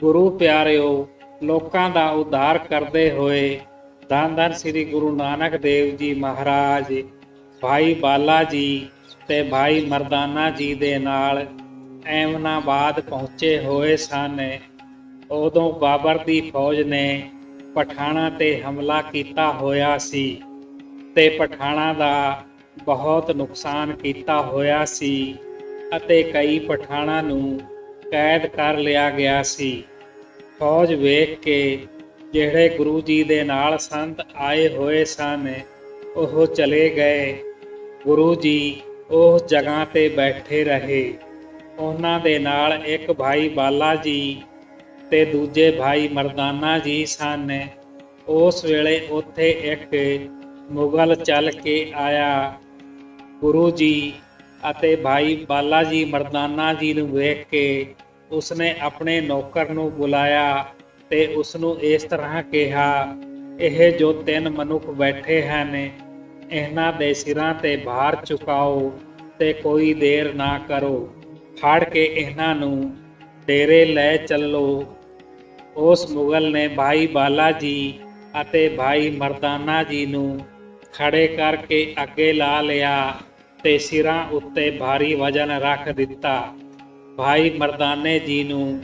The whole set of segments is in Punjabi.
ਗੁਰੂ ਪਿਆਰਿਓ, ਲੋਕਾਂ ਦਾ ਉਧਾਰ ਕਰਦੇ ਹੋਏ ਧੰਨ ਧੰਨ ਸ੍ਰੀ ਗੁਰੂ ਨਾਨਕ ਦੇਵ ਜੀ ਮਹਾਰਾਜ, ਭਾਈ ਬਾਲਾ ਜੀ ਤੇ ਭਾਈ ਮਰਦਾਨਾ ਜੀ ਦੇ ਨਾਲ ਐਮਨਾਬਾਦ ਪਹੁੰਚੇ ਹੋਏ ਸਨ। ਉਦੋਂ ਬਾਬਰ ਦੀ ਫੌਜ ਨੇ ਪਠਾਣਾ ਤੇ ਹਮਲਾ ਕੀਤਾ ਹੋਇਆ ਸੀ ਤੇ ਪਠਾਣਾ ਦਾ ਬਹੁਤ ਨੁਕਸਾਨ ਕੀਤਾ ਹੋਇਆ ਸੀ ਅਤੇ ਕਈ ਪਠਾਣਾ ਨੂੰ ਕੈਦ ਕਰ ਲਿਆ ਗਿਆ ਸੀ। ਫੌਜ ਵੇਖ ਕੇ ਜਿਹੜੇ ਗੁਰੂ ਜੀ ਦੇ ਨਾਲ ਸੰਤ ਆਏ ਹੋਏ ਸਨ, ਉਹ ਚਲੇ ਗਏ। ਗੁਰੂ ਜੀ ਉਸ ਜਗ੍ਹਾ ਤੇ ਬੈਠੇ ਰਹੇ। ਉਹਨਾਂ ਦੇ ਨਾਲ ਇੱਕ ਭਾਈ ਬਾਲਾ ਜੀ ਤੇ ਦੂਜੇ ਭਾਈ ਮਰਦਾਨਾ ਜੀ ਸਨ। ਉਸ ਵੇਲੇ ਉੱਥੇ ਇੱਕ ਮੁਗਲ ਚੱਲ ਕੇ ਆਇਆ। ਗੁਰੂ ਜੀ ਅਤੇ ਭਾਈ ਬਾਲਾ ਜੀ ਮਰਦਾਨਾ ਜੀ ਨੂੰ ਵੇਖ ਕੇ ਉਸਨੇ ਆਪਣੇ ਨੌਕਰ ਨੂੰ ਬੁਲਾਇਆ ਤੇ ਉਸ ਨੂੰ ਇਸ ਤਰ੍ਹਾਂ ਕਿਹਾ, ਇਹ ਜੋ ਤਿੰਨ ਮਨੁੱਖ ਬੈਠੇ ਹਨ, ਇਹਨਾਂ ਦੇ ਸਿਰਾਂ ਤੇ ਭਾਰ ਚੁਕਾਓ ਤੇ ਕੋਈ ਦੇਰ ਨਾ ਕਰੋ। ਫੜ ਕੇ ਇਹਨਾਂ ਨੂੰ ਡੇਰੇ ਲੈ ਚੱਲੋ। ਉਸ ਮੁਗਲ ਨੇ ਭਾਈ ਬਾਲਾ ਜੀ ਅਤੇ ਭਾਈ ਮਰਦਾਨਾ ਜੀ ਨੂੰ ਖੜੇ ਕਰਕੇ ਅੱਗੇ ਲਾ ਲਿਆ। ਤੇ ਸਿਰਾਂ ਉੱਤੇ ਭਾਰੀ ਵਜਨ ਰੱਖ ਦਿੱਤਾ। ਭਾਈ ਮਰਦਾਨੇ ਜੀ ਨੂੰ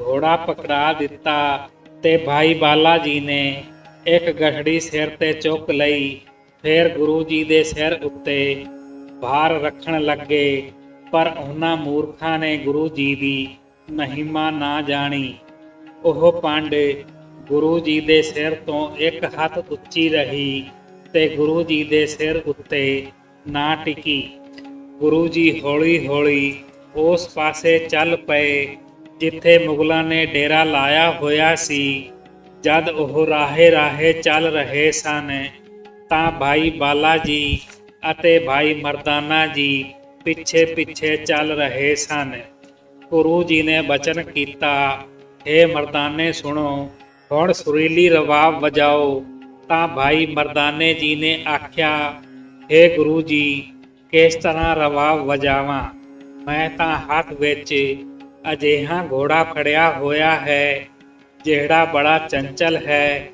ਘੋੜਾ ਪਕੜਾ ਦਿੱਤਾ ਤੇ ਭਾਈ ਬਾਲਾ ਜੀ ਨੇ ਇੱਕ ਗਠੜੀ ਸਿਰ ਤੇ ਚੁੱਕ ਲਈ। ਫਿਰ ਗੁਰੂ ਜੀ ਦੇ ਸਿਰ ਉੱਤੇ ਭਾਰ ਰੱਖਣ ਲੱਗੇ, ਪਰ ਉਹਨਾਂ ਮੂਰਖਾਂ ਨੇ ਗੁਰੂ ਜੀ ਦੀ ਮਹਿਮਾ ਨਾ ਜਾਣੀ। ਉਹ ਪੰਡ ਗੁਰੂ ਜੀ ਦੇ ਸਿਰ ਤੋਂ ਇੱਕ ਹੱਥ ਉੱਚੀ ਰਹੀ ਤੇ ਗੁਰੂ ਜੀ ਦੇ ਸਿਰ ਉੱਤੇ ਨਾ ਟਿਕੀ ਗੁਰੂ ਜੀ ਹੌਲੀ-ਹੌਲੀ ਉਸ ਪਾਸੇ ਚੱਲ ਪਏ ਜਿੱਥੇ ਮੁਗਲਾਂ ਨੇ ਡੇਰਾ ਲਾਇਆ ਹੋਇਆ ਸੀ। ਜਦ ਉਹ ਰਾਹੇ ਰਾਹੇ ਚੱਲ ਰਹੇ ਸਨ, ਤਾਂ ਭਾਈ ਬਾਲਾ ਜੀ ਅਤੇ ਭਾਈ ਮਰਦਾਨਾ ਜੀ ਪਿੱਛੇ ਪਿੱਛੇ ਚੱਲ ਰਹੇ ਸਨ। ਗੁਰੂ ਜੀ ਨੇ ਬਚਨ ਕੀਤਾ ਏ ਮਰਦਾਨੇ ਸੁਣੋ, ਹੁਣ ਸੁਰੀਲੀ ਰਵਾਬ ਵਜਾਓ। ਤਾਂ ਭਾਈ ਮਰਦਾਨੇ ਜੀ ਨੇ ਆਖਿਆ ਏ ਗੁਰੂ ਜੀ, ਕਿਸ ਤਰ੍ਹਾਂ ਰਵਾਬ ਵਜਾਵਾਂ? ਮੈਂ ਤਾਂ ਹੱਥ ਵਿੱਚ ਅਜਿਹਾ ਘੋੜਾ ਫੜਿਆ ਹੋਇਆ ਹੈ, ਜਿਹੜਾ ਬੜਾ ਚੰਚਲ ਹੈ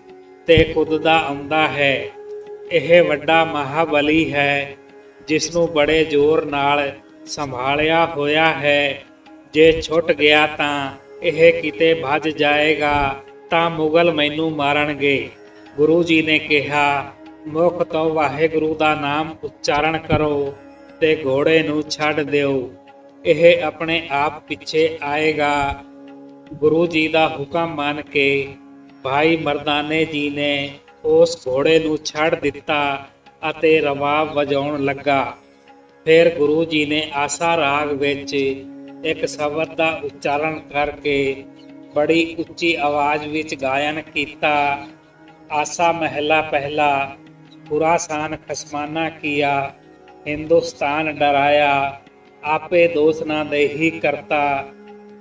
ਤੇ ਕੁੱਦਦਾ ਆਉਂਦਾ ਹੈ। ਇਹ ਵੱਡਾ ਮਹਾਬਲੀ ਹੈ ਜਿਸ ਨੂੰ ਬੜੇ ਜ਼ੋਰ ਨਾਲ ਸੰਭਾਲਿਆ ਹੋਇਆ ਹੈ। ਜੇ ਛੁੱਟ ਗਿਆ ਤਾਂ ਇਹ ਕਿਤੇ ਭੱਜ ਜਾਏਗਾ, ਤਾਂ ਮੁਗਲ ਮੈਨੂੰ ਮਾਰਨਗੇ। ਗੁਰੂ ਜੀ ਨੇ ਕਿਹਾ ਮੁਖ ਤੋਂ ਵਾਹਿਗੁਰੂ ਦਾ ਨਾਮ ਉਚਾਰਨ ਕਰੋ ਤੇ ਘੋੜੇ ਨੂੰ ਛੱਡ ਦਿਓ। ਇਹ ਆਪਣੇ ਆਪ ਪਿੱਛੇ ਆਏਗਾ। ਗੁਰੂ ਜੀ ਦਾ ਹੁਕਮ ਮੰਨ ਕੇ ਭਾਈ ਮਰਦਾਨੇ ਜੀ ਨੇ ਉਸ ਘੋੜੇ ਨੂੰ ਛੱਡ ਦਿੱਤਾ ਅਤੇ ਰਵਾਬ ਵਜਾਉਣ ਲੱਗਾ। ਫਿਰ ਗੁਰੂ ਜੀ ਨੇ ਆਸਾ ਰਾਗ ਵਿੱਚ ਇੱਕ ਸ਼ਬਦ ਦਾ ਉਚਾਰਨ ਕਰਕੇ ਬੜੀ ਉੱਚੀ ਆਵਾਜ਼ ਵਿੱਚ ਗਾਇਨ ਕੀਤਾ। ਆਸਾ ਮਹਿਲਾ ਪਹਿਲਾ ਖੁਰਾਸਾਨ ਖਸਮਾਨਾ ਕੀਆ, ਹਿੰਦੁਸਤਾਨ ਡਰਾਇਆ, ਆਪੇ ਦੋਸ ਨਾ ਦੇਹੀ ਕਰਤਾ,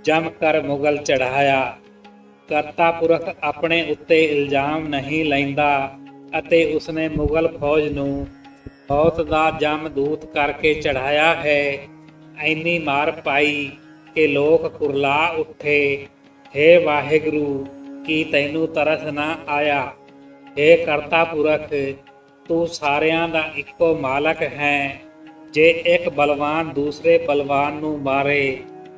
ਜਮ ਕਰ ਮੁਗਲ ਚੜਾਇਆ ਕਰਤਾ ਪੁਰਖ ਆਪਣੇ ਉੱਤੇ ਇਲਜ਼ਾਮ ਨਹੀਂ ਲੈਂਦਾ ਅਤੇ ਉਸਨੇ ਮੁਗਲ ਫੌਜ ਨੂੰ ਬਹੁਤ ਦਾ ਜਮਦੂਤ ਕਰਕੇ ਚੜਾਇਆ ਹੈ। ਐਨੀ ਮਾਰ ਪਾਈ ਕਿ ਲੋਕ ਕੁਰਲਾ ਉੱਠੇ हे ਵਾਹਿਗੁਰੂ, ਕੀ ਤੈਨੂੰ ਤਰਸ ਨਾ ਆਇਆ? हे ਕਰਤਾ ਪੁਰਖ ਤੂੰ ਸਾਰਿਆਂ ਦਾ ਇੱਕੋ ਮਾਲਕ ਹੈ। ਜੇ ਇੱਕ ਬਲਵਾਨ ਦੂਸਰੇ ਬਲਵਾਨ ਨੂੰ ਮਾਰੇ,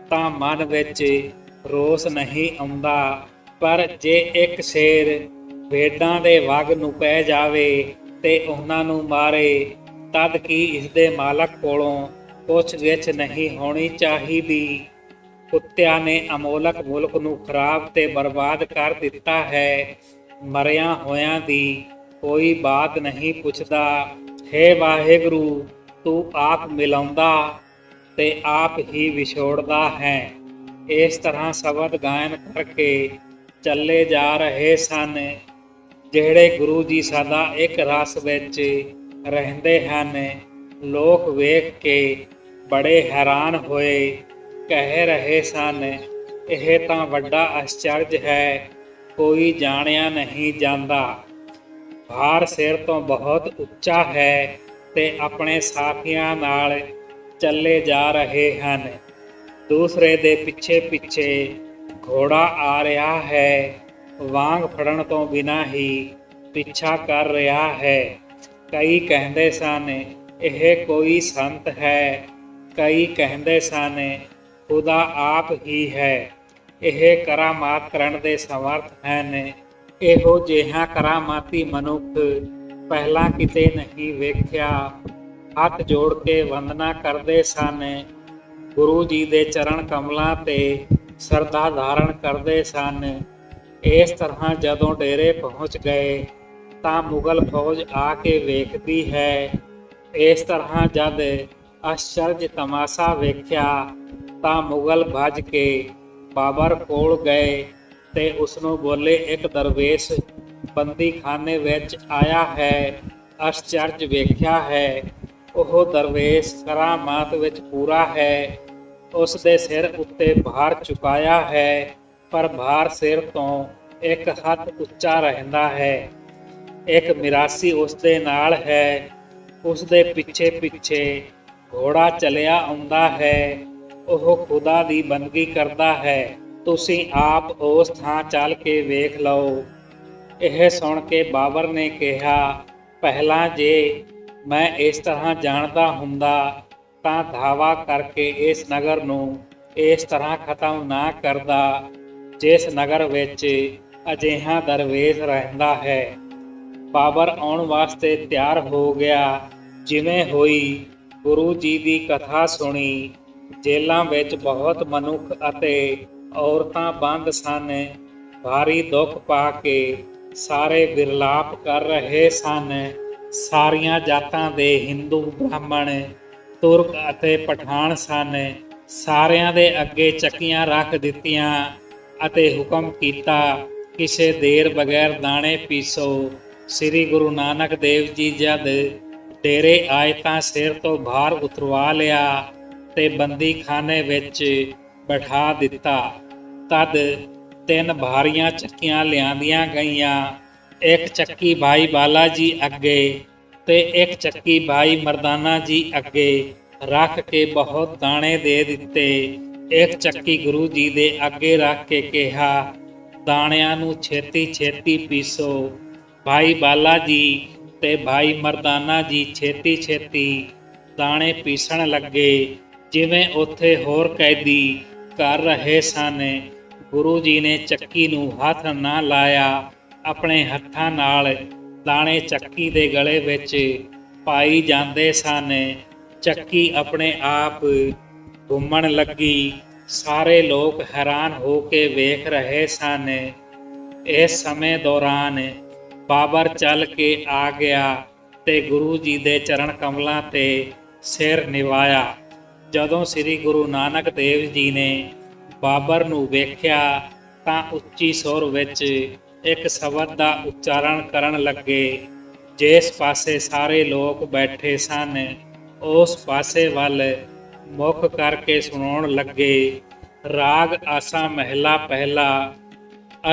ਤਾਂ ਮਨ ਵਿੱਚ ਰੋਸ ਨਹੀਂ ਆਉਂਦਾ। ਪਰ ਜੇ ਇੱਕ ਸ਼ੇਰ ਵੇਡਾਂ ਦੇ ਵਗ ਨੂੰ ਪੈ ਜਾਵੇ ਤੇ ਉਹਨਾਂ ਨੂੰ ਮਾਰੇ, ਤਦ ਕੀ ਇਸ ਦੇ ਮਾਲਕ ਕੋਲੋਂ ਪੁੱਛ ਗਿੱਛ ਨਹੀਂ ਹੋਣੀ ਚਾਹੀਦੀ। ਕੁੱਤਿਆਂ ਨੇ ਅਮੋਲਕ ਮੁਲਕ ਨੂੰ ਖਰਾਬ ਤੇ ਬਰਬਾਦ ਕਰ ਦਿੱਤਾ ਹੈ। ਮਰਿਆ ਹੋਇਆਂ ਦੀ ਕੋਈ ਬਾਤ ਨਹੀਂ ਪੁੱਛਦਾ, ਹੈ ਵਾਹਿਗੁਰੂ, ਤੂੰ ਆਪ ਮਿਲਾਉਂਦਾ ਤੇ ਆਪ ਹੀ ਵਿਛੋੜਦਾ ਹੈ। ਇਸ ਤਰ੍ਹਾਂ ਸ਼ਬਦ ਗਾਇਨ ਕਰਕੇ ਚੱਲੇ ਜਾ ਰਹੇ ਸਨ, ਜਿਹੜੇ ਗੁਰੂ ਜੀ ਸਦਾ ਇੱਕ ਰਸ ਵਿੱਚ ਰਹਿੰਦੇ ਹਨ। ਲੋਕ ਵੇਖ ਕੇ ਬੜੇ ਹੈਰਾਨ ਹੋਏ, ਕਹਿ ਰਹੇ ਸਨ, ਇਹ ਤਾਂ ਵੱਡਾ ਅਚਰਜ ਹੈ, ਕੋਈ ਜਾਣਿਆ ਨਹੀਂ ਜਾਂਦਾ। ਭਾਰ ਸਿਰ ਤੋਂ ਬਹੁਤ ਉੱਚਾ ਹੈ ਤੇ ਆਪਣੇ ਸਾਥੀਆਂ ਨਾਲ ਚੱਲੇ ਜਾ ਰਹੇ ਹਨ। ਦੂਸਰੇ ਦੇ ਪਿੱਛੇ ਪਿੱਛੇ ਘੋੜਾ ਆ ਰਿਹਾ ਹੈ। ਵਾਂਗ ਫੜਨ ਤੋਂ ਬਿਨਾ ਹੀ ਪਿੱਛਾ ਕਰ ਰਿਹਾ ਹੈ। ਕਈ ਕਹਿੰਦੇ ਸਨ, ਇਹ ਕੋਈ ਸੰਤ ਹੈ। ਕਈ ਕਹਿੰਦੇ ਸਨ, ਖੁਦਾ ਆਪ ਹੀ ਹੈ। ਇਹ ਕਰਾਮਾਤ ਕਰਨ ਦੇ ਸਮਰਥ ਹਨ। ਇਹੋ ਜਿਹਾ ਕਰਾਮਾਤੀ ਮਨੁੱਖ ਪਹਿਲਾਂ ਕਿਤੇ ਨਹੀਂ ਵੇਖਿਆ। ਹੱਥ ਜੋੜ ਕੇ ਵੰਦਨਾ ਕਰਦੇ ਸਨ। ਗੁਰੂ ਜੀ ਦੇ ਚਰਨ ਕਮਲਾਂ ਤੇ ਸਰਦਾ ਧਾਰਨ ਕਰਦੇ ਸਨ। ਇਸ ਤਰ੍ਹਾਂ ਜਦੋਂ ਡੇਰੇ ਪਹੁੰਚ ਗਏ, ਤਾਂ ਮੁਗਲ ਫੌਜ ਆ ਕੇ ਵੇਖਦੀ ਹੈ। ਇਸ ਤਰ੍ਹਾਂ ਜਦ ਅਸ਼ਚਰਜ ਤਮਾਸ਼ਾ ਵੇਖਿਆ, ਤਾਂ ਮੁਗਲ ਭੱਜ ਕੇ ਬਾਬਰ ਕੋਲ ਗਏ। ਤੇ ਉਸ ਨੂੰ ਬੋਲੇ, ਇੱਕ ਦਰਵੇਸ਼ ਬੰਦੀਖਾਨੇ ਵਿੱਚ ਆਇਆ ਹੈ, ਅਸ਼ਚਰਜ ਵੇਖਿਆ ਹੈ। ਉਹ ਦਰਵੇਸ਼ ਕਰਾਮਾਤ ਵਿੱਚ ਪੂਰਾ ਹੈ। ਉਸ ਦੇ ਸਿਰ ਉੱਤੇ ਭਾਰ ਚੁਕਾਇਆ ਹੈ, ਪਰ ਭਾਰ ਸਿਰ ਤੋਂ ਇੱਕ ਹੱਥ ਉੱਚਾ ਰਹਿੰਦਾ ਹੈ। ਇੱਕ ਮਿਰਾਸੀ ਉਸ ਦੇ ਨਾਲ ਹੈ। ਉਸ ਦੇ ਪਿੱਛੇ ਪਿੱਛੇ ਘੋੜਾ ਚਲਿਆ ਆਉਂਦਾ ਹੈ। ਉਹ ਖੁਦਾ ਦੀ ਬੰਦਗੀ ਕਰਦਾ ਹੈ। ਤੁਸੀਂ ਆਪ ਉਸ ਥਾਂ ਚੱਲ ਕੇ ਵੇਖ ਲਓ। ਇਹ ਸੁਣ ਕੇ ਬਾਬਰ ਨੇ ਕਿਹਾ, ਪਹਿਲਾਂ ਜੇ ਮੈਂ ਇਸ ਤਰ੍ਹਾਂ ਜਾਣਦਾ ਹੁੰਦਾ, ਤਾਂ ਧਾਵਾ ਕਰਕੇ ਇਸ ਨਗਰ ਨੂੰ ਇਸ ਤਰ੍ਹਾਂ ਖਤਮ ਨਾ ਕਰਦਾ, ਜਿਸ ਨਗਰ ਵਿੱਚ ਅਜਿਹਾ ਦਰਵੇਸ਼ ਰਹਿੰਦਾ ਹੈ। ਬਾਬਰ ਆਉਣ ਵਾਸਤੇ ਤਿਆਰ ਹੋ ਗਿਆ। ਜਿਵੇਂ ਹੋਈ, ਗੁਰੂ ਜੀ ਦੀ ਕਥਾ ਸੁਣੀ। ਜੇਲਾਂ ਵਿੱਚ ਬਹੁਤ ਮਨੁੱਖ ਅਤੇ ਔਰਤਾਂ ਬੰਦ ਸਨ। ਭਾਰੀ ਦੁੱਖ ਪਾ ਕੇ ਸਾਰੇ ਵਿਰਲਾਪ ਕਰ ਰਹੇ ਸਨ। ਸਾਰੀਆਂ ਜਾਤਾਂ ਦੇ ਹਿੰਦੂ, ਬ੍ਰਾਹਮਣ, ਤੁਰਕ ਅਤੇ ਪਠਾਨ ਸਨ। ਸਾਰਿਆਂ ਦੇ ਅੱਗੇ ਚੱਕੀਆਂ ਰੱਖ ਦਿੱਤੀਆਂ ਅਤੇ ਹੁਕਮ ਕੀਤਾ, ਕਿਸੇ ਦੇਰ ਬਗੈਰ ਦਾਣੇ ਪੀਸੋ। ਸ੍ਰੀ ਗੁਰੂ ਨਾਨਕ ਦੇਵ ਜੀ ਜਦ ਡੇਰੇ ਆਏ ਤਾਂ ਸਿਰ ਤੋਂ ਭਾਰ ਉਤਰਵਾ ਲਿਆ ਤੇ ਬੰਦੀਖਾਨੇ ਵਿੱਚ ਬਿਠਾ ਦਿੱਤਾ। ਤਦ ਤਿੰਨ ਭਾਰੀਆਂ ਚੱਕੀਆਂ ਲਿਆਂਦੀਆਂ ਗਈਆਂ। ਇੱਕ ਚੱਕੀ ਭਾਈ ਬਾਲਾ ਜੀ ਅੱਗੇ ਤੇ ਇੱਕ ਚੱਕੀ ਭਾਈ ਮਰਦਾਨਾ ਜੀ ਅੱਗੇ ਰੱਖ ਕੇ ਬਹੁਤ ਦਾਣੇ ਦੇ ਦਿੱਤੇ। ਇੱਕ ਚੱਕੀ ਗੁਰੂ ਜੀ ਦੇ ਅੱਗੇ ਰੱਖ ਕੇ ਕਿਹਾ, ਦਾਣਿਆਂ ਨੂੰ ਛੇਤੀ ਛੇਤੀ ਪੀਸੋ। ਭਾਈ ਬਾਲਾ ਜੀ ਤੇ ਭਾਈ ਮਰਦਾਨਾ ਜੀ ਛੇਤੀ ਛੇਤੀ ਦਾਣੇ ਪੀਸਣ ਲੱਗੇ। ਜਿਵੇਂ ਉੱਥੇ ਹੋਰ ਕੈਦੀ ਕਰ ਰਹੇ ਸਨ। ਗੁਰੂ ਜੀ ਨੇ ਚੱਕੀ ਨੂੰ ਹੱਥ ਨਾ ਲਾਇਆ। ਆਪਣੇ ਹੱਥਾਂ ਨਾਲ ਦਾਣੇ ਚੱਕੀ ਦੇ ਗਲੇ ਵਿੱਚ ਪਾਈ ਜਾਂਦੇ ਸਨ। ਚੱਕੀ ਆਪਣੇ ਆਪ ਘੁੰਮਣ ਲੱਗੀ। ਸਾਰੇ ਲੋਕ ਹੈਰਾਨ ਹੋ ਕੇ ਵੇਖ ਰਹੇ ਸਨ। ਇਸ ਸਮੇਂ ਦੌਰਾਨ ਬਾਬਰ ਚੱਲ ਕੇ ਆ ਗਿਆ ਤੇ ਗੁਰੂ ਜੀ ਦੇ ਚਰਨ ਕਮਲਾਂ ਤੇ ਸਿਰ ਨਿਵਾਇਆ। ਜਦੋਂ ਸ੍ਰੀ ਗੁਰੂ ਨਾਨਕ ਦੇਵ ਜੀ ਨੇ ਬਾਬਰ ਨੂੰ ਵੇਖਿਆ ਤਾਂ ਉੱਚੀ ਸੁਰ ਵਿੱਚ ਇੱਕ ਸ਼ਬਦ ਦਾ ਉਚਾਰਨ ਕਰਨ ਲੱਗੇ। ਜਿਸ ਪਾਸੇ ਸਾਰੇ ਲੋਕ ਬੈਠੇ ਸਨ, ਉਸ ਪਾਸੇ ਵੱਲ ਮੁਖ ਕਰਕੇ ਸੁਣਾਉਣ ਲੱਗੇ, ਰਾਗ ਆਸਾ ਮਹਿਲਾ ਪਹਿਲਾ,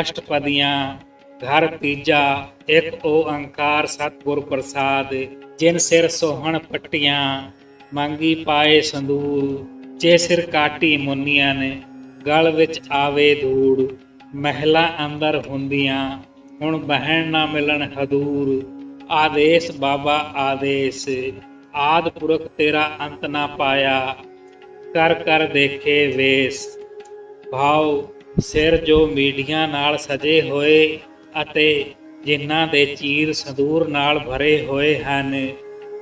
ਅਸ਼ਟਪਦੀਆਂ, ਘਰ ਤੀਜਾ, ਇੱਕ ਓੰਕਾਰ ਸਤਿਗੁਰ ਪ੍ਰਸਾਦ, ਜਿਨ ਸਿਰ ਸੋਹਣ ਪੱਟੀਆਂ ਮੰਗੀ ਪਾਏ ਸੰਦੂਰ, ਜੇ ਸਿਰ ਕਾਟੀ ਮੁੰਨੀਆਂ ਨੇ, ਗਲ ਵਿੱਚ ਆਵੇ ਧੂੜ ਮਹਿਲਾ ਅੰਦਰ ਹੁੰਦੀਆਂ, ਹੁਣ ਬਹਿਣ ਨਾ ਮਿਲਣ ਹਦੂਰ। ਆਦੇਸ਼ ਬਾਬਾ ਆਦੇਸ਼, ਆਦ ਪੁਰਖ ਤੇਰਾ ਅੰਤ ਨਾ ਪਾਇਆ, ਕਰ ਕਰ ਦੇਖੇ ਵੇਸ। ਭਾਵ ਸਿਰ ਜੋ ਮੀਡੀਆਂ ਨਾਲ ਸਜੇ ਹੋਏ, ਅਤੇ ਜਿਨ੍ਹਾਂ ਦੇ ਚੀਰ ਸੰਦੂਰ ਨਾਲ ਭਰੇ ਹੋਏ ਹਨ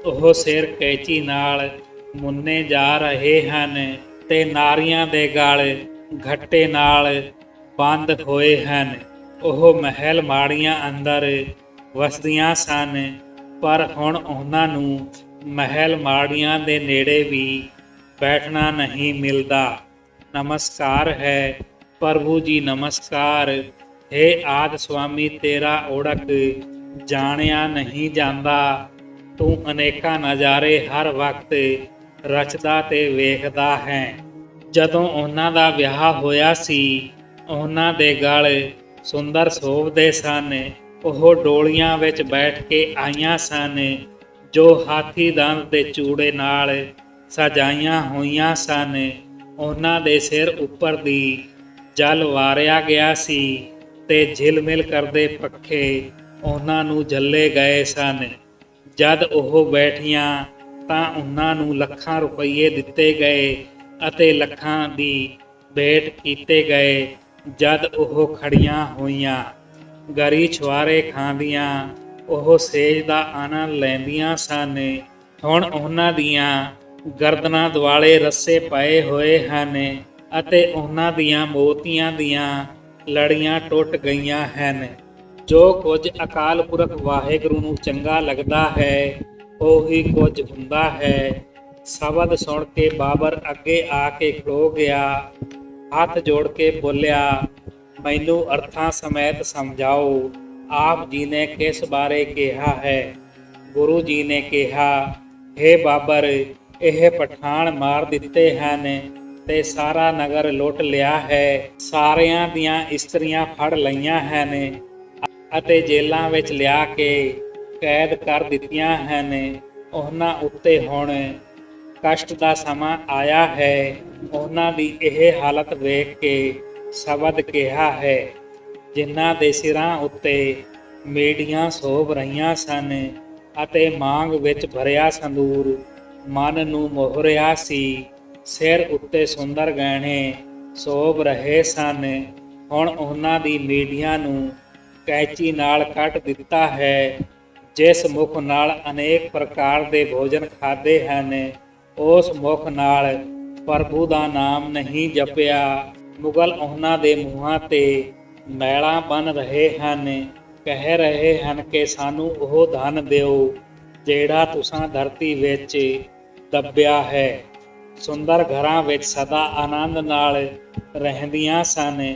ਉਹ ਸਿਰ ਕੈਚੀ ਨਾਲ ਮੁੰਨੇ ਜਾ ਰਹੇ ਹਨ ਤੇ ਨਾਰੀਆਂ ਦੇ ਗਲ ਘੱਟੇ ਨਾਲ ਬੰਦ ਹੋਏ ਹਨ। ਉਹ ਮਹਿਲ ਮਾੜੀਆਂ ਅੰਦਰ ਵਸਦੀਆਂ ਸਨ, ਪਰ ਹੁਣ ਉਹਨਾਂ ਨੂੰ ਮਹਿਲ ਮਾੜੀਆਂ ਦੇ ਨੇੜੇ ਵੀ ਬੈਠਣਾ ਨਹੀਂ ਮਿਲਦਾ। ਨਮਸਕਾਰ ਹੈ, ਪ੍ਰਭੂ ਜੀ, ਨਮਸਕਾਰ। हे ਆਦ ਸੁਆਮੀ, ਤੇਰਾ ਓੜਕ ਜਾਣਿਆ ਨਹੀਂ ਜਾਂਦਾ। ਤੂੰ ਅਨੇਕਾਂ ਨਜ਼ਾਰੇ ਹਰ ਵਕਤ ਰਚਦਾ ਤੇ ਵੇਖਦਾ ਹੈ। ਜਦੋਂ ਉਹਨਾਂ ਦਾ ਵਿਆਹ ਹੋਇਆ ਸੀ, ਉਹਨਾਂ ਦੇ ਗਲ ਸੁੰਦਰ ਸੋਭਦੇ ਸਨ। ਉਹ ਡੋਲੀਆਂ ਵਿੱਚ ਬੈਠ ਕੇ ਆਈਆਂ ਸਨ, ਜੋ ਹਾਥੀ ਦੰਦ ਦੇ ਚੂੜੇ ਨਾਲ ਸਜਾਈਆਂ ਹੋਈਆਂ ਸਨ। ਉਹਨਾਂ ਦੇ ਸਿਰ ਉੱਪਰ ਦੀ ਜਲ ਵਾਰਿਆ ਗਿਆ ਸੀ ਤੇ ਝਿਲਮਿਲ ਕਰਦੇ ਪੱਖੇ ਉਹਨਾਂ ਨੂੰ ਜੱਲੇ ਗਏ ਸਨ। ਜਦ ਉਹ ਬੈਠੀਆਂ ਤਾਂ ਉਹਨਾਂ ਨੂੰ ਲੱਖਾਂ ਰੁਪਏ ਦਿੱਤੇ ਗਏ ਅਤੇ ਲੱਖਾਂ ਦੀ ਭੇਟ ਕੀਤੇ ਗਏ, ਜਦ ਉਹ ਖੜੀਆਂ ਹੋਈਆਂ। ਗਰੀ ਛੁਆਰੇ ਖਾਂਦੀਆਂ, ਉਹ ਸੇਜ ਦਾ ਆਨੰਦ ਲੈਂਦੀਆਂ ਸਨ। ਹੁਣ ਉਹਨਾਂ ਦੀਆਂ ਗਰਦਨਾਂ ਦੁਆਲੇ ਰੱਸੇ ਪਏ ਹੋਏ ਹਨ ਅਤੇ ਉਹਨਾਂ ਦੀਆਂ ਮੋਤੀਆਂ ਦੀਆਂ ਲੜੀਆਂ ਟੁੱਟ ਗਈਆਂ ਹਨ। ਜੋ ਕੁਝ ਅਕਾਲ ਪੁਰਖ ਵਾਹਿਗੁਰੂ ਨੂੰ ਚੰਗਾ ਲੱਗਦਾ ਹੈ, ਉਹੀ ਕੁਝ ਹੁੰਦਾ ਹੈ। ਸ਼ਬਦ ਸੁਣ ਕੇ ਬਾਬਰ ਅੱਗੇ ਆ ਕੇ ਖਲੋ ਗਿਆ, ਹੱਥ ਜੋੜ ਕੇ ਬੋਲਿਆ, ਮੈਨੂੰ ਅਰਥਾਂ ਸਮੇਤ ਸਮਝਾਓ, ਆਪ ਜੀ ਨੇ ਕਿਸ ਬਾਰੇ ਕਿਹਾ ਹੈ? ਗੁਰੂ ਜੀ ਨੇ ਕਿਹਾ हे ਬਾਬਰ, ਇਹ ਪਠਾਨ ਮਾਰ ਦਿੱਤੇ ਹਨ ਤੇ ਸਾਰਾ ਨਗਰ ਲੁੱਟ ਲਿਆ ਹੈ। ਸਾਰਿਆਂ ਦੀਆਂ ਇਸਤਰੀਆਂ ਫੜ ਲਈਆਂ ਹਨ। ਅਤੇ ਜੇਲਾਂ ਵਿੱਚ ਲਿਆ ਕੇ ਕੈਦ ਕਰ ਦਿੱਤੀਆਂ ਹਨ। ਉਹਨਾਂ ਉੱਤੇ ਹੁਣ ਕਸ਼ਟ ਦਾ ਸਮਾਂ ਆਇਆ ਹੈ। ਉਹਨਾਂ ਦੀ ਇਹ ਹਾਲਤ ਵੇਖ ਕੇ ਸ਼ਬਦ ਕਿਹਾ ਹੈ, ਜਿਨ੍ਹਾਂ ਦੇ ਸਿਰਾਂ ਉੱਤੇ ਮੇੜੀਆਂ ਸੋਭ ਰਹੀਆਂ ਸਨ ਅਤੇ ਮਾਂਗ ਵਿੱਚ ਭਰਿਆ ਸੰਦੂਰ, ਮਨ ਨੂੰ ਮੋਹਰਿਆ ਸੀ, ਸਿਰ ਉੱਤੇ ਸੁੰਦਰ ਗਹਿਣੇ ਸੋਭ ਰਹੇ ਸਨ। ਹੁਣ ਉਹਨਾਂ ਦੀ ਮੀਡੀਆ ਨੂੰ ਕੈਚੀ ਨਾਲ ਕੱਟ ਦਿੱਤਾ ਹੈ, ਜਿਸ ਮੁਖ ਨਾਲ ਅਨੇਕ ਪ੍ਰਕਾਰ ਦੇ ਭੋਜਨ ਖਾਦੇ ਹਨ, ਉਸ ਮੁਖ ਨਾਲ ਪ੍ਰਭੂ ਦਾ ਨਾਮ ਨਹੀਂ ਜਪਿਆ। ਮੁਗਲ ਉਹਨਾਂ ਦੇ ਮੂੰਹਾਂ ਤੇ ਮੈਲਾ ਬਨ ਰਹੇ ਹਨ, ਕਹਿ ਰਹੇ ਹਨ ਕਿ ਸਾਨੂੰ ਉਹ ਧਨ ਦਿਓ, ਜਿਹੜਾ ਤੁਸਾਂ ਧਰਤੀ ਵਿੱਚ ਦੱਬਿਆ ਹੈ। ਸੁੰਦਰ ਘਰਾਂ ਵਿੱਚ ਸਦਾ ਆਨੰਦ ਨਾਲ ਰਹਿੰਦੀਆਂ ਸਨ,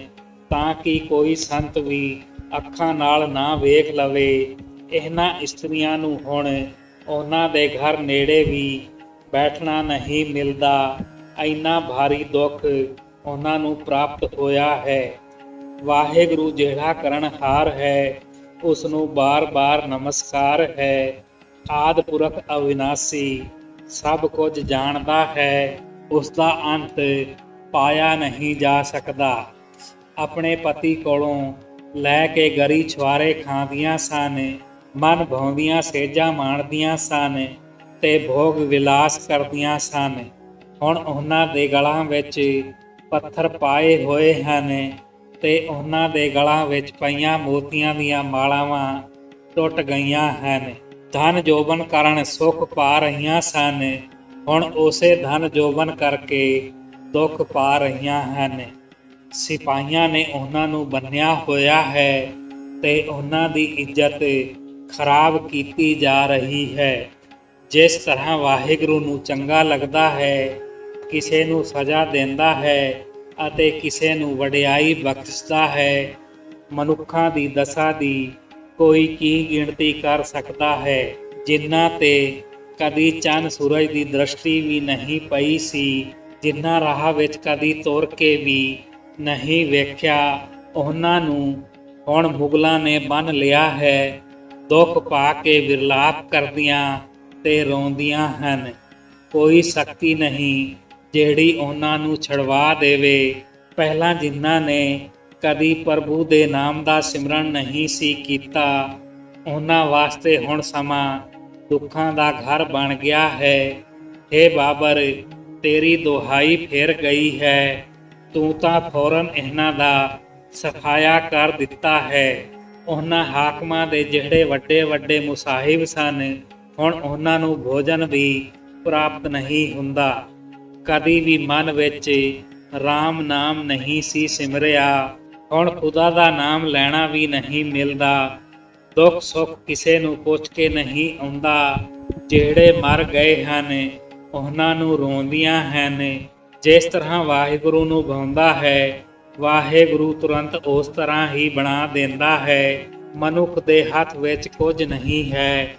ਤਾਂ ਕਿ ਕੋਈ ਸੰਤ ਵੀ ਅੱਖਾਂ ਨਾਲ ਨਾ ਵੇਖ ਲਵੇ, ਇਹਨਾਂ ਇਸਤਰੀਆਂ ਨੂੰ ਹੁਣ ਉਹਨਾਂ ਦੇ ਘਰ ਨੇੜੇ ਵੀ ਬੈਠਣਾ ਨਹੀਂ ਮਿਲਦਾ। ਇੰਨਾ ਭਾਰੀ ਦੁੱਖ ਉਹਨਾਂ ਨੂੰ ਪ੍ਰਾਪਤ ਹੋਇਆ ਹੈ। ਵਾਹਿਗੁਰੂ ਜਿਹੜਾ ਕਰਨਹਾਰ ਹੈ ਉਸ ਨੂੰ ਬਾਰ-ਬਾਰ ਨਮਸਕਾਰ ਹੈ। ਆਦ ਪੁਰਖ ਅਵਿਨਾਸੀ ਸਭ ਕੁਝ ਜਾਣਦਾ ਹੈ ਉਸ ਦਾ ਅੰਤ ਪਾਇਆ ਨਹੀਂ ਜਾ ਸਕਦਾ। ਆਪਣੇ ਪਤੀ ਕੋਲੋਂ ਲੈ ਕੇ ਗਰੀ ਛੁਆਰੇ ਖਾਂਦੀਆਂ ਸਨ, ਮਨ ਭਾਉਂਦੀਆਂ ਸੇਜਾਂ ਮਾਣਦੀਆਂ ਸਨ ਤੇ ਭੋਗ ਵਿਲਾਸ ਕਰਦੀਆਂ ਸਨ। ਹੁਣ ਉਹਨਾਂ ਦੇ ਗਲਾਂ ਵਿੱਚ ਪੱਥਰ ਪਾਏ ਹੋਏ ਹਨ ਤੇ ਉਹਨਾਂ ਦੇ ਗਲਾਂ ਵਿੱਚ ਪਈਆਂ ਮੋਤੀਆਂ ਦੀਆਂ ਮਾਲਾਵਾਂ ਟੁੱਟ ਗਈਆਂ ਹਨ। ਧਨ ਜੋਬਨ ਕਾਰਨ ਸੁਖ ਪਾ ਰਹੀਆਂ ਸਨ, ਹੁਣ ਉਸੇ ਧਨ ਜੋਬਨ ਕਰਕੇ ਦੁੱਖ ਪਾ ਰਹੀਆਂ ਹਨ। ਸਿਪਾਹੀਆਂ ਨੇ ਉਹਨਾਂ ਨੂੰ ਬੰਨਿਆ ਹੋਇਆ ਹੈ ਤੇ ਉਹਨਾਂ ਦੀ ਇੱਜ਼ਤ ਖਰਾਬ ਕੀਤੀ ਜਾ ਰਹੀ ਹੈ। ਜਿਸ ਤਰ੍ਹਾਂ ਵਾਹਿਗੁਰੂ ਨੂੰ ਚੰਗਾ ਲੱਗਦਾ ਹੈ, ਕਿਸੇ ਨੂੰ ਸਜ਼ਾ ਦਿੰਦਾ ਹੈ ਅਤੇ ਕਿਸੇ ਨੂੰ ਵਡਿਆਈ ਬਖਸ਼ਦਾ ਹੈ, ਮਨੁੱਖਾਂ ਦੀ ਦਸ਼ਾ ਦੀ ਕੋਈ ਕੀ ਗਿਣਤੀ ਕਰ ਸਕਦਾ ਹੈ, ਜਿਨ੍ਹਾਂ ਤੇ ਕਦੀ ਚੰਨ ਸੂਰਜ ਦੀ ਦ੍ਰਿਸ਼ਟੀ ਵੀ ਨਹੀਂ ਪਈ ਸੀ, ਜਿਨ੍ਹਾਂ ਰਾਹ ਵਿੱਚ ਕਦੀ ਤੁਰ ਕੇ ਵੀ ਨਹੀਂ ਵੇਖਿਆ, ਉਹਨਾਂ ਨੂੰ ਹੁਣ ਮੁਗਲਾਂ ਨੇ ਬੰਨ ਲਿਆ ਹੈ। ਦੁੱਖ ਪਾ ਕੇ ਵਿਰਲਾਪ ਕਰਦੀਆਂ ਤੇ ਰੋਂਦੀਆਂ ਹਨ। ਕੋਈ ਸ਼ਕਤੀ ਨਹੀਂ ਜਿਹੜੀ ਉਹਨਾਂ ਨੂੰ ਛੜਵਾ ਦੇਵੇ। ਪਹਿਲਾਂ ਜਿਨ੍ਹਾਂ ਨੇ ਕਦੀ ਪ੍ਰਭੂ ਦੇ ਨਾਮ ਦਾ ਸਿਮਰਨ ਨਹੀਂ ਸੀ ਕੀਤਾ, ਉਹਨਾਂ ਵਾਸਤੇ ਹੁਣ ਸਮਾਂ ਦੁੱਖਾਂ ਦਾ ਘਰ ਬਣ ਗਿਆ ਹੈ। हे ਬਾਬਰ, ਤੇਰੀ ਦੁਹਾਈ ਫੇਰ ਗਈ ਹੈ। ਤੂੰ ਤਾਂ ਫੌਰਨ ਇਹਨਾਂ ਦਾ ਸਫਾਇਆ ਕਰ ਦਿੱਤਾ ਹੈ। ਉਹਨਾਂ ਹਾਕਮਾਂ ਦੇ ਜਿਹੜੇ ਵੱਡੇ ਵੱਡੇ ਮੁਸਾਹਿਬ ਸਨ, ਹੁਣ ਉਹਨਾਂ ਨੂੰ ਭੋਜਨ ਵੀ ਪ੍ਰਾਪਤ ਨਹੀਂ ਹੁੰਦਾ। ਕਦੀ ਵੀ ਮਨ ਵਿੱਚ RAM ਨਾਮ ਨਹੀਂ ਸੀ ਸਿਮਰਿਆ, ਹੁਣ ਖੁਦਾ ਦਾ ਨਾਮ ਲੈਣਾ ਵੀ ਨਹੀਂ ਮਿਲਦਾ। ਦੁੱਖ ਸੁੱਖ ਕਿਸੇ ਨੂੰ ਪੁੱਛ ਕੇ ਨਹੀਂ ਆਉਂਦਾ। ਜਿਹੜੇ ਮਰ ਗਏ ਹਨ, ਉਹਨਾਂ ਨੂੰ ਰੋਂਦੀਆਂ ਹਨ। ਜਿਸ ਤਰ੍ਹਾਂ ਵਾਹਿਗੁਰੂ ਨੂੰ ਭਾਉਂਦਾ ਹੈ, ਵਾਹਿਗੁਰੂ ਤੁਰੰਤ ਉਸ ਤਰ੍ਹਾਂ ਹੀ ਬਣਾ ਦਿੰਦਾ ਹੈ। ਮਨੁੱਖ ਦੇ ਹੱਥ ਵਿੱਚ ਕੁਝ ਨਹੀਂ ਹੈ।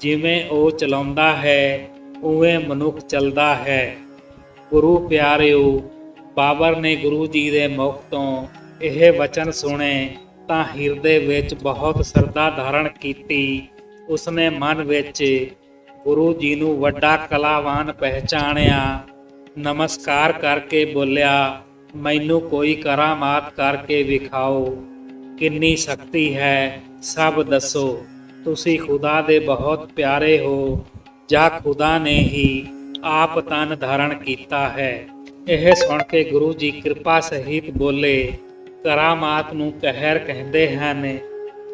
ਜਿਵੇਂ ਉਹ ਚਲਾਉਂਦਾ ਹੈ, ਉਵੇਂ ਮਨੁੱਖ ਚੱਲਦਾ ਹੈ। ਗੁਰੂ ਪਿਆਰਿਓ, ਬਾਬਰ ਨੇ ਗੁਰੂ ਜੀ ਦੇ ਮੁਖ ਤੋਂ ਇਹ ਵਚਨ ਸੁਣੇ ਤਾਂ ਹਿਰਦੇ ਵਿੱਚ ਬਹੁਤ ਸਰਦਾ ਧਾਰਨ ਕੀਤੀ। ਉਸਨੇ ਮਨ ਵਿੱਚ ਗੁਰੂ ਜੀ ਨੂੰ ਵੱਡਾ ਕਲਾਵਾਨ ਪਹਿਚਾਣਿਆ। ਨਮਸਕਾਰ ਕਰਕੇ ਬੋਲਿਆ, ਮੈਨੂੰ ਕੋਈ ਕਰਾਮਾਤ ਕਰਕੇ ਵਿਖਾਓ। ਕਿੰਨੀ ਸ਼ਕਤੀ ਹੈ, ਸਭ ਦੱਸੋ। ਤੁਸੀਂ ਖੁਦਾ ਦੇ ਬਹੁਤ ਪਿਆਰੇ ਹੋ। ਜਾਂ ਖੁਦਾ ਨੇ ਹੀ ਆਪ ਤਨ ਧਾਰਨ ਕੀਤਾ ਹੈ। ਇਹ ਸੁਣ ਕੇ ਗੁਰੂ ਜੀ ਕਿਰਪਾ ਸਹਿਤ ਬੋਲੇ, ਕਰਾਮਾਤ ਨੂੰ ਕਹਿਰ ਕਹਿੰਦੇ ਹਨ।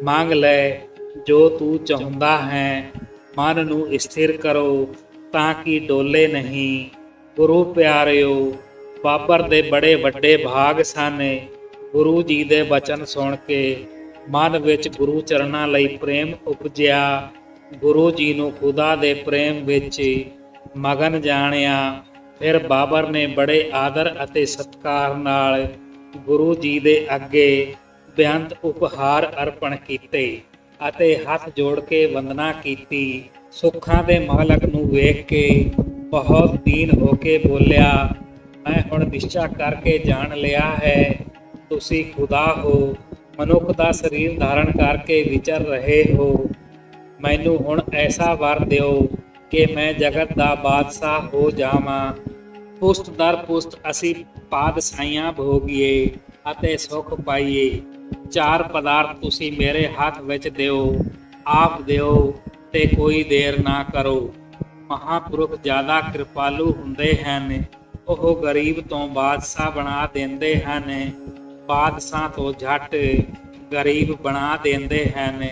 ਮੰਗ ਲੈ, ਜੋ ਤੂੰ ਚਾਹੁੰਦਾ ਹੈ, ਮਨ ਨੂੰ ਸਥਿਰ ਕਰੋ, ਤਾਂ ਕਿ ਡੋਲੇ ਨਹੀਂ। ਗੁਰੂ ਪਿਆਰਿਓ, ਬਾਬਰ ਦੇ ਬੜੇ ਵੱਡੇ ਭਾਗ ਸਨ। ਗੁਰੂ ਜੀ ਦੇ ਬਚਨ ਸੁਣ ਕੇ ਮਨ ਵਿੱਚ ਗੁਰੂ ਚਰਨਾਂ ਲਈ ਪ੍ਰੇਮ ਉਪਜਿਆ। ਗੁਰੂ ਜੀ ਨੂੰ ਖੁਦਾ ਦੇ ਪ੍ਰੇਮ ਵਿੱਚ ਮਗਨ ਜਾਣਿਆ। ਫਿਰ ਬਾਬਰ ਨੇ ਬੜੇ ਆਦਰ ਅਤੇ ਸਤਿਕਾਰ ਨਾਲ ਗੁਰੂ ਜੀ ਦੇ ਅੱਗੇ ਬੇਅੰਤ ਉਪਹਾਰ ਅਰਪਣ ਕੀਤੇ ਅਤੇ ਹੱਥ ਜੋੜ ਕੇ ਵੰਦਨਾ ਕੀਤੀ। ਸੁੱਖਾਂ ਦੇ ਮਾਲਕ ਨੂੰ ਵੇਖ ਕੇ ਬਹੁਤ ਦੀਨ ਹੋ ਕੇ ਬੋਲਿਆ, ਮੈਂ ਹੁਣ ਨਿਸ਼ਚਾ ਕਰਕੇ ਜਾਣ ਲਿਆ ਹੈ। ਤੁਸੀਂ ਖੁਦਾ ਹੋ, ਮਨੁੱਖ ਦਾ ਸਰੀਰ ਧਾਰਨ ਕਰਕੇ ਵਿਚਰ ਰਹੇ ਹੋ। ਮੈਨੂੰ ਹੁਣ ਐਸਾ ਵਰ ਦਿਓ ਕਿ ਮੈਂ ਜਗਤ ਦਾ ਬਾਦਸ਼ਾਹ ਹੋ ਜਾਵਾਂ। ਪੁਸਤ ਦਰ ਪੁਸਤ ਅਸੀਂ ਪਾਦਸ਼ਾਹੀਆਂ ਭੋਗੀਏ ਅਤੇ ਸੁਖ ਪਾਈਏ। ਚਾਰ ਪਦਾਰਥ ਤੁਸੀਂ ਮੇਰੇ ਹੱਥ ਵਿੱਚ ਦਿਓ, ਆਪ ਦਿਓ ਤੇ ਕੋਈ ਦੇਰ ਨਾ ਕਰੋ। ਮਹਾਪੁਰਖ ਜ਼ਿਆਦਾ ਕਿਰਪਾਲੂ ਹੁੰਦੇ ਹਨ, ਉਹ ਗਰੀਬ ਤੋਂ ਬਾਦਸ਼ਾਹ ਬਣਾ ਦਿੰਦੇ ਹਨ, ਬਾਦਸ਼ਾਹ ਤੋਂ ਝੱਟ ਗਰੀਬ ਬਣਾ ਦਿੰਦੇ ਹਨ।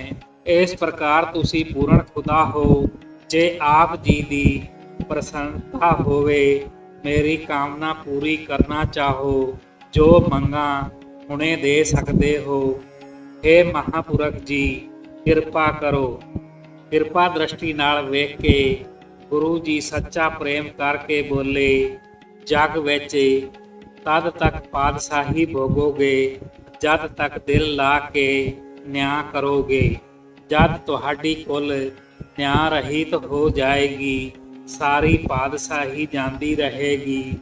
ਇਸ ਪ੍ਰਕਾਰ ਤੁਸੀਂ ਪੂਰਨ ਖੁਦਾ ਹੋ, ਜੇ ਆਪ ਜੀ ਦੀ ਪ੍ਰਸੰਨਤਾ ਹੋਵੇ, ਮੇਰੀ ਕਾਮਨਾ ਪੂਰੀ ਕਰਨਾ ਚਾਹੋ, ਜੋ ਮੰਗਾ ਹੁਣੇ ਦੇ ਸਕਦੇ ਹੋ। हे ਮਹਾਪੁਰਖ ਜੀ, ਕਿਰਪਾ ਕਰੋ। ਕਿਰਪਾ ਦ੍ਰਿਸ਼ਟੀ ਨਾਲ ਵੇਖ ਕੇ ਗੁਰੂ ਜੀ ਸੱਚਾ ਪ੍ਰੇਮ ਕਰਕੇ ਬੋਲੇ, ਜਗ ਵਿੱਚ ਤਦ ਤੱਕ ਪਾਦਸ਼ਾਹੀ ਭੋਗੋਗੇ, ਜਦ ਤੱਕ ਦਿਲ ਲਾ ਕੇ ਨਿਆਂ ਕਰੋਗੇ। ਜਦ ਤੁਹਾਡੀ ਕੁੱਲ ਨਿਆਂ ਰਹਿਤ ਹੋ ਜਾਏਗੀ, ਸਾਰੀ ਪਾਦਸ਼ਾਹੀ ਜਾਂਦੀ ਰਹੇਗੀ।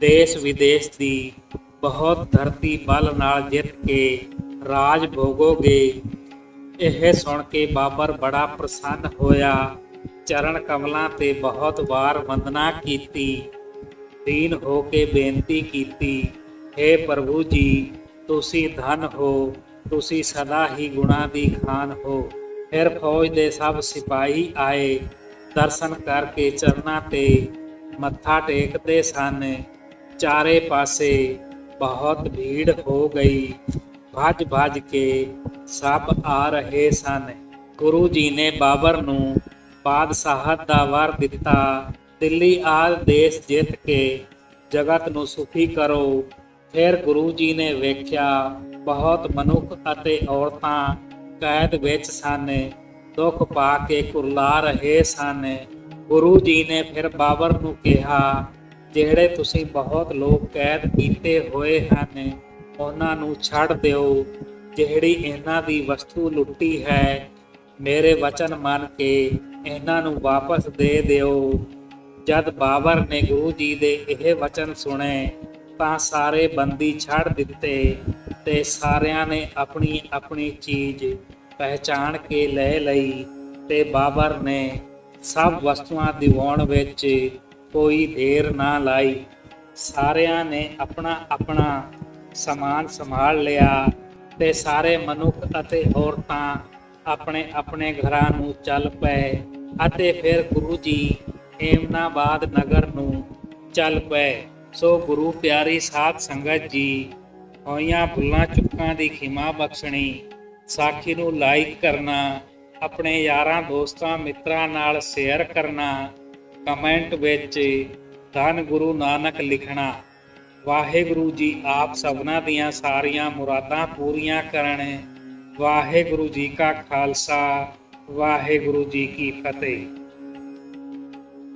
ਦੇਸ਼ ਵਿਦੇਸ਼ ਦੀ ਬਹੁਤ ਧਰਤੀ ਬਲ ਨਾਲ ਜਿੱਤ ਕੇ ਰਾਜ ਭੋਗੋਗੇ। ਇਹ ਸੁਣ ਕੇ ਬਾਬਰ ਬੜਾ ਪ੍ਰਸੰਨ ਹੋਇਆ। ਚਰਨ ਕਮਲਾਂ ਤੇ ਬਹੁਤ ਵਾਰ ਵੰਦਨਾ ਕੀਤੀ। ਦੀਨ ਹੋ ਕੇ ਬੇਨਤੀ ਕੀਤੀ हे ਪ੍ਰਭੂ ਜੀ, ਤੁਸੀਂ ਧਨ ਹੋ, ਤੁਸੀਂ ਸਦਾ ਹੀ ਗੁਣਾ ਦੀ ਖਾਨ ਹੋ। ਫਿਰ ਫੌਜ ਦੇ ਸਭ ਸਿਪਾਹੀ ਆਏ, ਦਰਸ਼ਨ ਕਰਕੇ ਚਰਨਾਂ ਤੇ ਮੱਥਾ ਟੇਕਦੇ ਸਨ। ਚਾਰੇ ਪਾਸੇ ਬਹੁਤ ਭੀੜ ਹੋ ਗਈ। ਭੱਜ ਭੱਜ ਕੇ ਸਭ ਆ ਰਹੇ ਸਨ। ਗੁਰੂ ਜੀ ਨੇ ਬਾਬਰ ਨੂੰ ਬਾਦਸ਼ਾਹਤ ਦਾ ਵਰ ਦਿੱਤਾ। ਦਿੱਲੀ ਆਲ ਦੇਸ਼ ਜਿੱਤ ਕੇ ਜਗਤ ਨੂੰ ਸੁਖੀ ਕਰੋ। ਫਿਰ ਗੁਰੂ ਜੀ ਨੇ ਵੇਖਿਆ, ਬਹੁਤ ਮਨੁੱਖ ਅਤੇ ਔਰਤਾਂ ਕੈਦ ਵਿੱਚ ਸਨ, ਦੁੱਖ ਪਾ ਕੇ ਕੁਰਲਾ ਰਹੇ ਸਨ। ਗੁਰੂ ਜੀ ਨੇ ਫਿਰ ਬਾਬਰ ਨੂੰ ਕਿਹਾ, ਜਿਹੜੇ ਤੁਸੀਂ ਬਹੁਤ ਲੋਕ ਕੈਦ ਕੀਤੇ ਹੋਏ ਹਨ, ਉਹਨਾਂ ਨੂੰ ਛੱਡ ਦਿਓ। ਜਿਹੜੀ ਇਹਨਾਂ ਦੀ ਵਸਤੂ ਲੁੱਟੀ ਹੈ, ਮੇਰੇ ਵਚਨ ਮੰਨ ਕੇ ਇਹਨਾਂ ਨੂੰ ਵਾਪਸ ਦੇ ਦਿਓ। ਜਦ ਬਾਬਰ ਨੇ ਗੁਰੂ ਜੀ ਦੇ ਇਹ ਵਚਨ ਸੁਣੇ, ਤਾਂ ਸਾਰੇ ਬੰਦੀ ਛੱਡ ਦਿੱਤੇ ਤੇ ਸਾਰਿਆਂ ਨੇ ਆਪਣੀ ਆਪਣੀ ਚੀਜ਼ ਪਹਿਚਾਣ ਕੇ ਲੈ ਲਈ ਤੇ ਬਾਬਰ ਨੇ ਸਭ ਵਸਤੂਆਂ ਦਿਵਾਉਣ ਵਿੱਚ ਕੋਈ ਦੇਰ ਨਾ ਲਾਈ। ਸਾਰਿਆਂ ਨੇ ਆਪਣਾ ਆਪਣਾ ਸਮਾਨ ਸੰਭਾਲ ਲਿਆ ਤੇ ਸਾਰੇ ਮਨੁੱਖ ਅਤੇ ਔਰਤਾਂ ਆਪਣੇ ਆਪਣੇ ਘਰਾਂ ਨੂੰ ਚੱਲ ਪਏ। ਅਤੇ ਫਿਰ ਗੁਰੂ ਜੀ ਏਮਨਾਬਾਦ ਨਗਰ ਨੂੰ ਚੱਲ ਪਏ। ਸੋ ਗੁਰੂ ਪਿਆਰੀ ਸਾਧ ਸੰਗਤ ਜੀ, ਹੋਈਆਂ ਭੁੱਲਾਂ ਚੁੱਕਾਂ ਦੀ ਖਿਮਾ ਬਖਸ਼ਣੀ, ਸਾਖੀ ਨੂੰ ਲਾਈਕ ਕਰਨਾ, ਆਪਣੇ ਯਾਰਾਂ, ਦੋਸਤਾਂ, ਮਿੱਤਰਾਂ ਨਾਲ ਸ਼ੇਅਰ ਕਰਨਾ, ਕਮੈਂਟ ਵਿੱਚ ਧੰਨ ਗੁਰੂ ਨਾਨਕ ਲਿਖਣਾ, ਵਾਹਿਗੁਰੂ ਜੀ ਆਪ ਸਭਨਾਂ ਦੀਆਂ ਸਾਰੀਆਂ ਮੁਰਾਦਾਂ ਪੂਰੀਆਂ ਕਰਨ, ਵਾਹਿਗੁਰੂ ਜੀ ਕਾ ਖਾਲਸਾ ਵਾਹਿਗੁਰੂ ਜੀ ਕੀ ਫਤਿਹ।